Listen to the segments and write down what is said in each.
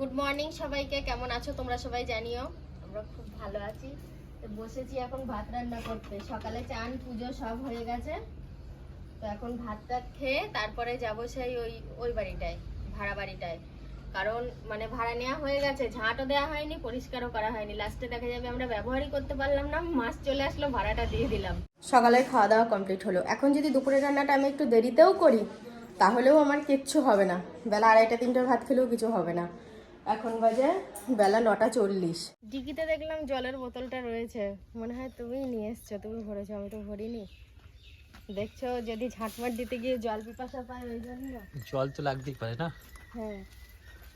Good morning সবাইকে, কেমন আছো তোমরা সবাই জানিও? আমরা খুব ভালো আছি। তো বসেছি এখন ভাত রান্না করতে। সকালে চান, পুজো সব হয়ে গেছে। তো এখন ভাতটা খেয়ে তারপরে যাব সেই ওই ওই বাড়িটায়, ভাড়া বাড়িটায়। কারণ মানে ভাড়া নেওয়া হয়ে গেছে, ঝাঁটও দেওয়া হয়নি, পরিষ্কারও করা হয়নি। লাস্টে দেখা যাবে আমরা ব্যবহারই করতে পারলাম না, মাস চলে আসলো, ভাড়াটা দিয়ে দিলাম। সকালে খাওয়া দাওয়া কমপ্লিট হলো। এখন যদি দুপুরের রান্নাটা আমি একটু দেরিতেও করি, তাহলেও আমার কিচ্ছু হবে না। বেলা আড়াইটা, তিনটার ভাত খেলেও কিছু হবে না। এখন বাজে বেলা নটা চল্লিশ। ডিকিতে দেখলাম জলের বোতলটা রয়েছে। মনে হয় তুমিই নিয়ে এসছো তুমি ভরেছো আমি তো ভরিনি। দেখছ যদি ঝাঁটমাট দিতে গিয়ে জল পিপাসা পায় ওই জন্য। জল তো লাগতেই পারে না? হ্যাঁ।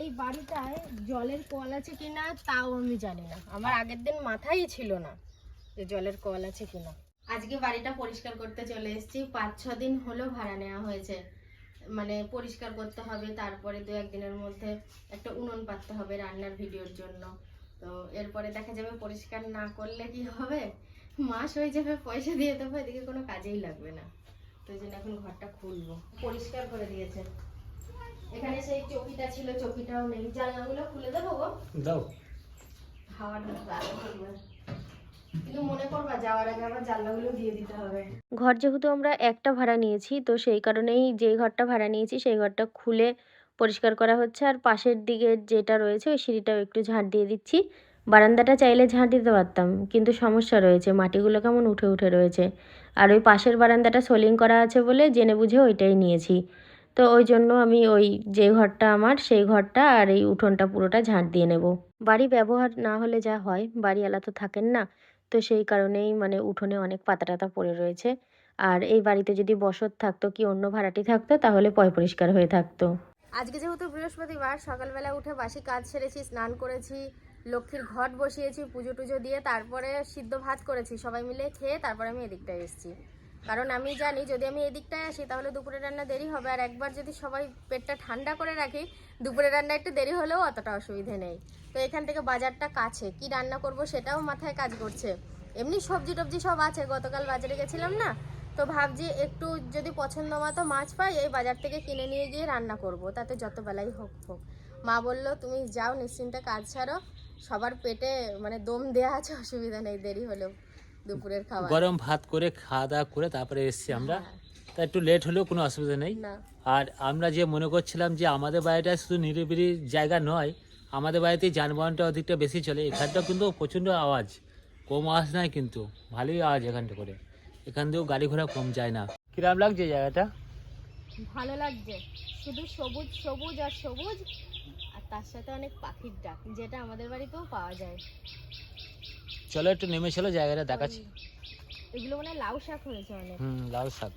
এই বাড়িটায় জলের কল আছে কিনা তাও আমি জানি না। আমার আগের দিন মাথায় ছিল না যে জলের কল আছে কিনা আজকে বাড়িটা পরিষ্কার করতে চলে এসেছি। পাঁচ ছ দিন হলো ভাড়া নেওয়া হয়েছে। মানে পরিষ্কার করতে হবে তারপরে দু একদিনের মধ্যে একটা উনুন পাততে হবে রান্নার ভিডিওর জন্য। তো এরপরে দেখা যাবে পরিষ্কার না করলে কি হবে? মাস হয়ে যাবে পয়সা দিয়ে দেবো এদিকে কোনো কাজেই লাগবে না। তো এই জন্য এখন ঘরটা খুলবো। পরিষ্কার করে দিয়েছে। এখানে সেই চকিটা ছিল চকিটাও নেই। জানলাগুলো খুলে দেবো গো? দাও। হাওয়া ঢুকবে ঘর যেহেতু আমরা একটা ভাড়া নিয়েছি, তো সেই কারণেই যে ঘরটা ভাড়া নিয়েছি, সেই ঘরটা খুলে পরিষ্কার করা হচ্ছে। আর পাশের দিকে যেটা রয়েছে, ওই সিঁড়িটাও একটু ঝাঁট দিয়ে দিচ্ছি। বারান্দাটা চাইলে ঝাঁট দিতে পারতাম, কিন্তু সমস্যা রয়েছে, মাটিগুলো কেমন উঠে উঠে রয়েছে। আর ওই পাশের বারান্দাটা সোলিং করা আছে বলে জেনে বুঝে ওইটাই নিয়েছি। তো ওই জন্য আমি ওই যে ঘরটা আমার, সেই ঘরটা আর এই উঠোনটা পুরোটা ঝাঁট দিয়ে নেব। বাড়ি ব্যবহার না হলে যা হয়, বাড়িওয়ালা তো থাকেন না। তো সেই কারণেই মানে উঠোনে অনেক পাতা টাতা পড়ে রয়েছে। আর এই বাড়িতে যদি বসত থাকতো কি অন্য ভাড়াটি থাকতো, তাহলে পয় পরিষ্কার হয়ে থাকতো। আজকে যেহেতু বৃহস্পতিবার, সকালবেলা উঠে বাসি কাজ সেরেছি, স্নান করেছি, লক্ষ্মীর ঘট বসিয়েছি, পুজো টুজো দিয়ে, তারপরে সিদ্ধ ভাত করেছি। সবাই মিলে খেয়ে তারপরে আমি এদিকটায় এসেছি। কারণ আমি জানি যদি আমি এদিকটায় আসি, তাহলে দুপুরের রান্না দেরি হবে। আর একবার যদি সবাই পেটটা ঠান্ডা করে রাখি দুপুরের রান্না একটু দেরি হলেও অতটা অসুবিধে নেই। তো এখান থেকে বাজারটা কাছে, কি রান্না করব সেটাও মাথায় কাজ করছে। এমনি সবজি টবজি সব আছে, গতকাল বাজারে গেছিলাম না? তো ভাবছি একটু যদি পছন্দ মতো মাছ পাই, এই বাজার থেকে কিনে নিয়ে গিয়ে রান্না করব। তাতে যত বেলাই হোক হোক। মা বলল, তুমি যাও, নিশ্চিন্তে কাজ ছাড়ো সবার পেটে মানে দম দেওয়া আছে, অসুবিধা নেই, দেরি হলেও। দুপুরের খাবার। গরম ভাত করে খাওয়া দাওয়া করে তারপরে এসেছি আমরা। তা একটু লেট হলেও কোনো অসুবিধা নেই। আর আমরা যে মনে করছিলাম যে আমাদের বাড়িটা শুধু নিরিবিলি জায়গা নয় আমাদের বাড়িতে যানবাহনটা অধিকটা বেশি চলে। এখানটা কিন্তু প্রচণ্ড আওয়াজ। কম আওয়াজ নাই কিন্তু ভালোই আওয়াজ এখানটা করে। এখান দিয়েও গাড়ি ঘোড়া কম যায় না। কিরাম লাগছে জায়গাটা? ভালো লাগছে। শুধু সবুজ সবুজ আর সবুজ আর তার সাথে অনেক পাখির ডাক যেটা আমাদের বাড়িতেও পাওয়া যায়। চলো একটু নেমে চলো জায়গাটা দেখাচ্ছি। এগুলো মানে লাউ শাক হয়েছে অনেক। হুম লাল শাক।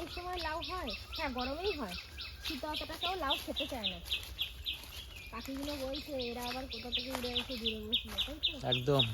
এই সময় লাউ হয়। হ্যাঁ গরমেই হয়। শীত অতটা কেউ লাউ খেতে চায় না। পাখিগুলো বলছে এরা আবার কোথা থেকে উড়ে এসে দূরে বসল? তাই তো? একদম।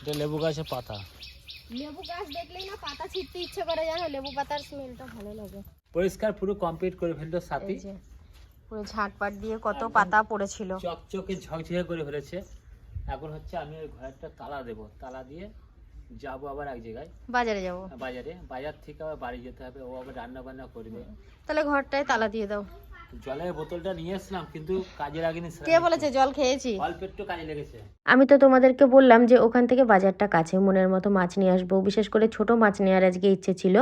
এটা লেবু গাছের পাতা। লেবু গাছ দেখলেই না পাতা ছিটতে ইচ্ছে করে জানো? লেবু পাতার স্মেলটা ভালো লাগে। পরিষ্কার পুরো কমপ্লিট করে ফেলল সাথী। পুরো ঝাঁটপাট দিয়ে কত পাতা পড়েছিল। চকচকে ঝকঝকে করে ফেলেছে। এখন হচ্ছে আমি ওই ঘরটা তালা দেবো। তালা দিয়ে যাব আবার এক জায়গায়। বাজারে যাব? বাজারে। বাজার থেকে আবার বাড়ি যেতে হবে ও আবার রান্না বান্না করবে। তাহলে ঘরটায় তালা দিয়ে দাও। জলের বোতলটা নিয়ে এসলাম কিন্তু কাজে লাগেনি কে বলেছে জল খেয়েছি? অল্প একটু কাজে লেগেছে। আমি তো তোমাদেরকে বললাম যে ওখান থেকে বাজারটা কাছে মনের মতো মাছ নিয়ে আসব। বিশেষ করে ছোট মাছ নেওয়ার আজকে ইচ্ছে ছিল।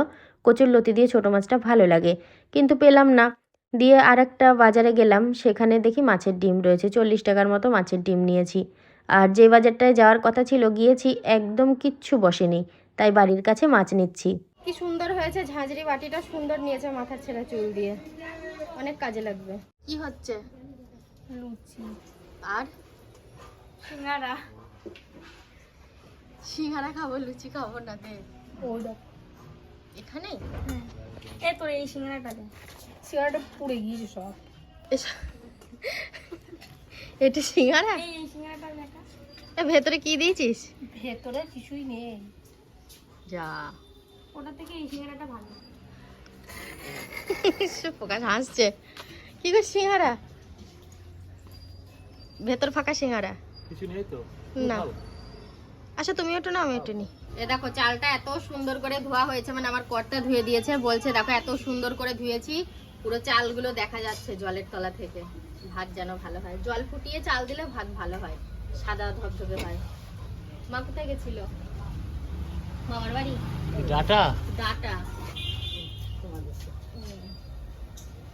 কচুর লতি দিয়ে ছোট মাছটা ভালো লাগে কিন্তু পেলাম না। দিয়ে আরেকটা বাজারে গেলাম সেখানে দেখি মাছের ডিম রয়েছে। চল্লিশ টাকার মতো মাছের ডিম নিয়েছি। আর যে বাজারটায় যাওয়ার কথা ছিল গিয়েছি একদম কিচ্ছু বসেনি। তাই বাড়ির কাছে মাছ নিচ্ছি। কি সুন্দর হয়েছে ঝাঁঝরি বাটিটা সুন্দর নিয়েছে মাথার ছেঁড়া চুল দিয়ে। অনেক কাজে লাগবে। কি হচ্ছে? লুচি। আর? সিঙ্গারা। সিঙ্গারা খাব লুচি খাব না দে এখানে এ তোর এই সিঙ্গারাটা দে। সিঙ্গারাটা পুড়ে গিয়েছে সব। এস- এটা সিঙ্গারা? এই এই সিঙ্গারাটা দেখা। এ ভেতরে কি দিয়েছিস? ভেতরে কিছুই নেই। যা। ওটা থেকে এই সিঙ্গারাটা ভালো। প্রকাশ হাসছে। কি করে সিঙ্গারা? ভেতর ফাঁকা সিঙ্গারা? কিছু নেই তো? না। আচ্ছা তুমি একটু না আমি একটু নি এ দেখো চালটা এত সুন্দর করে ধোয়া হয়েছে মানে আমার কর্তা ধুয়ে দিয়েছে বলছে দেখো এত সুন্দর করে ধুয়েছি পুরো চালগুলো দেখা যাচ্ছে জলের তলা থেকে। ভাত যেন ভালো হয়। জল ফুটিয়ে চাল দিলে ভাত ভালো হয়। সাদা ধবধবে হয়। মা কোথায় গেছিল? মামার বাড়ি? ডাটা? ডাটা।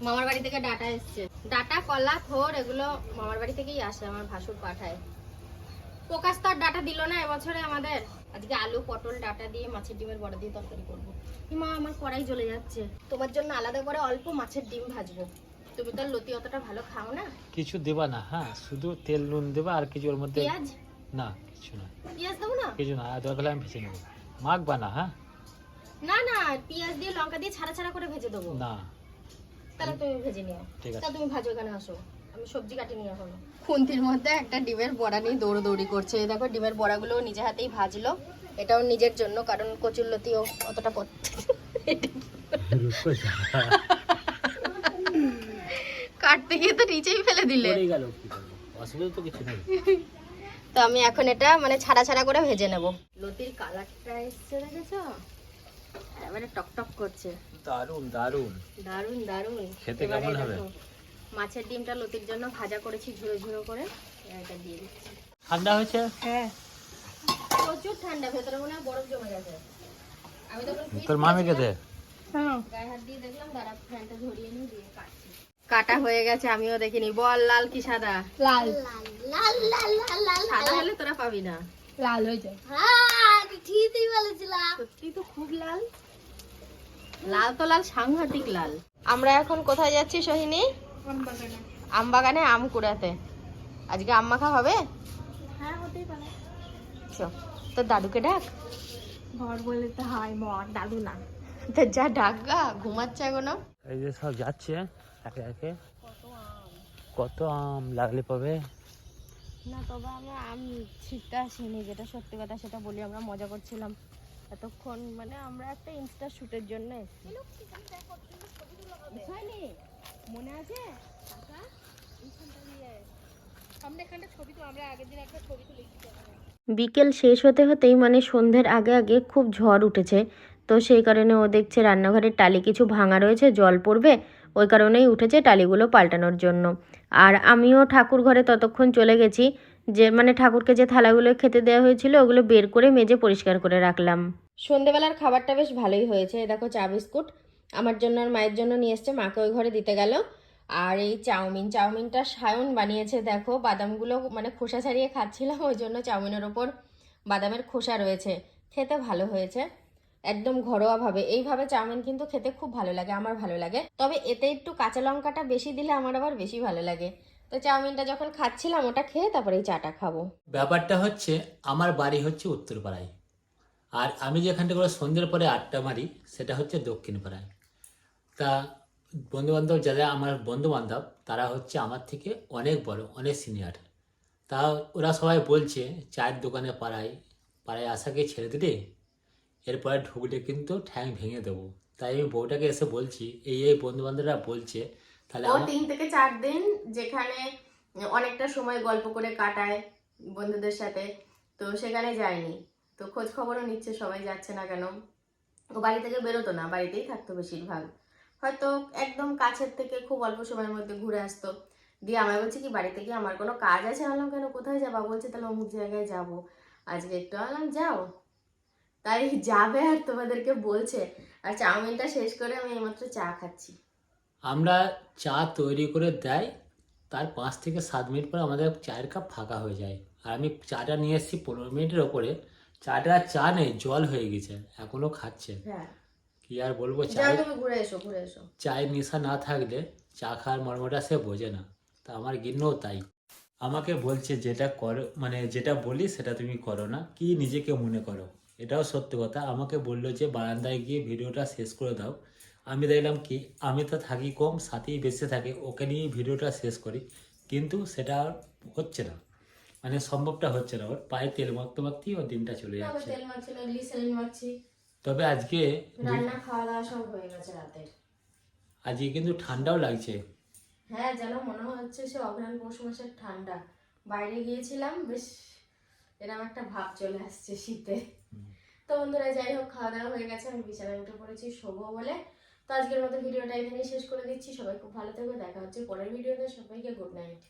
মামার বাড়ি থেকে ডাটা এসছে। ডাটা কলা থোর এগুলো মামার বাড়ি থেকেই আসে আমার ভাসুর পাঠায়। প্রকাশ তো আর ডাটা দিল না এবছরে আমাদের। আজকে আলু পটল ডাটা দিয়ে মাছের ডিমের বড়া দিয়ে তরকারি করব। মা আমার কড়াই জ্বলে যাচ্ছে। তোমার জন্য আলাদা করে অল্প মাছের ডিম ভাজবো। তুমি তো আর লতি অতটা ভালো খাও না। কিছু দেবা না হ্যাঁ শুধু তেল নুন দেবা আর কিছু ওর মধ্যে পেঁয়াজ? না কিছু না। পেঁয়াজ দেবো না? কিছু না দরকার হলে আমি ভেজে নেব। মাখবা না হ্যাঁ? না না পেঁয়াজ দিয়ে লঙ্কা দিয়ে ছাড়া ছাড়া করে ভেজে দেবো। না। তাহলে তুমি ভেজে নিও। ঠিক আছে। তুমি ভাজো এখানে আসো। আমি সবজি কাটি নিয়ে এখনও খুন্তির মধ্যে একটা ডিমের বড়া নিয়ে দৌড়দৌড়ি করছে। এই দেখো ডিমের বড়াগুলো নিজে হাতেই ভাজলো। এটাও নিজের জন্য কারণ কচুর লতিও অতটা পথ কাটতে গিয়ে তো নিচেই ফেলে দিলে। পড়ে গেল কি করব? অসুবিধা তো কিছু নেই। তো আমি এখন এটা মানে ছাড়া ছাড়া করে ভেজে নেব। লতির কালারটা এসছে দেখেছ? এবারে টক টক করছে। দারুণ দারুণ দারুণ দারুণ খেতে কেমন হবে? মাছের ডিমটা লতির জন্য ভাজা করেছি ঝুড়ো ঝুরো করে। এটা দিয়ে দিচ্ছি। ঠান্ডা হয়েছে? হ্যাঁ। প্রচুর ঠান্ডা ভেতরে মনে হয় বরফ জমে গেছে। আমি তখন fridge তোর মামিকে দে হ্যাঁ। গায়ে হাত দিয়ে দেখলাম দাঁড়া ফ্যানটা ঝরিয়ে নিয়ে দিয়ে কাটছি। কাটা হয়ে গেছে আমিও দেখিনি। বল লাল কি সাদা? লাল। লাল লাল লাল লাল সাদা হলে তোরা পাবি না। লাল হয়েছে সত্যি তো খুব লাল। লাল তো লাল সাংঘাতিক লাল। আমরা এখন কোথায় যাচ্ছি সোহিনী? আম বাগানে আম কুড়াতে আজকে আম মাখা হবে? হ্যাঁ হতেই পারে। চো, তোর দাদুকে ডাক? ঘর বলে তো হয় বর দাদু না। তো যা ডাক গা ঘুমাচ্ছে এখনও? এই যে সব যাচ্ছে। একে একে কত আম? লাগলে পাবে? না তবে আমরা আম ছিটতে আসিনি যেটা সত্যি কথা সেটা বলি আমরা মজা করছিলাম। এতক্ষণ মানে আমরা একটা ইনস্টা শুটের জন্য এসেছি। মনে আছে? কাকা? এইখানটা দিয়ে। আমরা এখানটা ছবি তো আমরা আগের দিন একটা ছবি তুলেছি বিকেল শেষ হতে হতেই মানে সন্ধ্যের আগে আগে খুব ঝড় উঠেছে। তো সেই কারণে ও দেখছে রান্নাঘরের টালি কিছু ভাঙা রয়েছে জল পড়বে। ওই কারণেই উঠেছে টালিগুলো পাল্টানোর জন্য। আর আমিও ঠাকুর ঘরে ততক্ষণ চলে গেছি, যে মানে ঠাকুরকে যে থালাগুলো খেতে দেওয়া হয়েছিল ওগুলো বের করে মেজে পরিষ্কার করে রাখলাম। সন্ধেবেলার খাবারটা বেশ ভালোই হয়েছে। দেখো চা বিস্কুট। আমার জন্য আর মায়ের জন্য নিয়ে এসছে। মাকে ওই ঘরে দিতে গেল। আর এই চাউমিন, চাউমিনটা সায়ন বানিয়েছে দেখো। বাদামগুলো মানে খোসা ছাড়িয়ে খাচ্ছিলাম, ওই জন্য চাউমিনের ওপর বাদামের খোসা রয়েছে। খেতে ভালো হয়েছে। একদম ঘরোয়াভাবে। এইভাবে চাউমিন কিন্তু খেতে খুব ভালো লাগে, আমার ভালো লাগে। তবে এতে একটু কাঁচা লঙ্কাটা বেশি দিলে আমার আবার বেশি ভালো লাগে। তো চাউমিনটা যখন খাচ্ছিলাম, ওটা খেয়ে তারপরে এই চাটা খাব। ব্যাপারটা হচ্ছে, আমার বাড়ি হচ্ছে উত্তরপাড়ায়। আর আমি যেখানটা করে সন্ধ্যের পরে আটটা মারি, সেটা হচ্ছে দক্ষিণ পাড়ায় তা বন্ধুবান্ধব যারা আমার বন্ধুবান্ধব, তারা হচ্ছে আমার থেকে অনেক বড়, অনেক সিনিয়র তা ওরা সবাই বলছে, চায়ের দোকানে পাড়ায় পাড়ায় আসাকে ছেড়ে দিলে? এরপরে ঢুকলে কিন্তু ঠ্যাং ভেঙে দেবো। তাই আমি বউটাকে এসে বলছি এই এই বন্ধুবান্ধবরা বলছে তাহলে ও তিন থেকে চার দিন যেখানে অনেকটা সময় গল্প করে কাটায় বন্ধুদের সাথে তো সেখানে যায়নি। তো খোঁজ খবরও নিচ্ছে সবাই যাচ্ছে না কেন? ও বাড়ি থেকে বেরোতো না বাড়িতেই থাকতো বেশিরভাগ। হয়তো একদম কাছের থেকে খুব অল্প সময়ের মধ্যে ঘুরে আসতো। দিয়ে আমায় বলছে কি বাড়িতে গিয়ে আমার কোনো কাজ আছে? আনলাম কেন? কোথায় যাবা? বলছে তাহলে অমুক জায়গায় যাব। আজকে একটু আনলাম যাও। তাই যাবে আর তোমাদেরকে বলছে। আর চাউমিনটা শেষ করে আমি এইমাত্র চা খাচ্ছি। আমরা চা তৈরি করে দেয় তার পাঁচ থেকে সাত মিনিট পর আমাদের চায়ের কাপ ফাঁকা হয়ে যায়। আর আমি চাটা নিয়ে এসেছি পনেরো মিনিটের ওপরে। চাটা চা নেই জল হয়ে গেছে এখনও খাচ্ছে। হ্যাঁ। কি আর বলব যাও ঘুরে এসো ঘুরে এসো। চায়ের নেশা না থাকলে চা খাওয়ার মর্মটা সে বোঝে না। তা আমার গিন্নও তাই। আমাকে বলছে যেটা করো মানে যেটা বলি সেটা তুমি করো না। কি নিজেকে মনে করো? এটাও সত্য কথা। আমাকে বলল যে বারান্দায় গিয়ে ভিডিওটা শেষ করে দাও। আমি দেখলাম কি আমি তো থাকি কম সাথেই বেঁচে থাকে ওকে নিয়েই ভিডিওটা শেষ করি। কিন্তু সেটা হচ্ছে না। মানে সম্ভবটা হচ্ছে না। ওর পায়ে তেল মাখতে মাখতেই ওর দিনটা চলে যাচ্ছে। তবে আজকে রান্না খাওয়া দাওয়া সব হয়ে গেছে রাতের। আজকে কিন্তু ঠান্ডাও লাগছে। হ্যাঁ যেন মনে হচ্ছে সে অঘ্রাণ পৌষ মাসের ঠান্ডা। বাইরে গিয়েছিলাম বেশ এরকম একটা ভাব চলে আসছে শীতে। তো বন্ধুরা, যাই হোক খাওয়া দাওয়া হয়ে গেছে, আমি বিছানায় উঠে পড়েছি, শোবো বলে। তো আজকের মতো ভিডিওটা এখানেই শেষ করে দিচ্ছি। সবাই খুব ভালো থাকবে দেখা হচ্ছে পরের ভিডিওতে। সবাইকে গুড নাইট